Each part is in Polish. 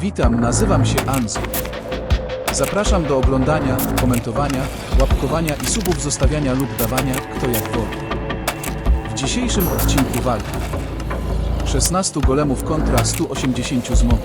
Witam, nazywam się Anzo. Zapraszam do oglądania, komentowania, łapkowania i subów zostawiania lub dawania, kto jak woli. W dzisiejszym odcinku walka 16 golemów kontra 180 zmogi.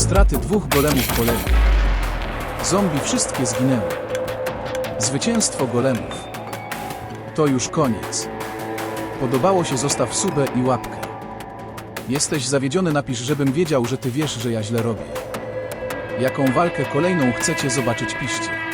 Straty dwóch golemów poległy. Zombie wszystkie zginęły. Zwycięstwo golemów. To już koniec. Podobało się zostaw subę i łapkę. Jesteś zawiedziony napisz, żebym wiedział, że ty wiesz, że ja źle robię. Jaką walkę kolejną chcecie zobaczyć piszcie.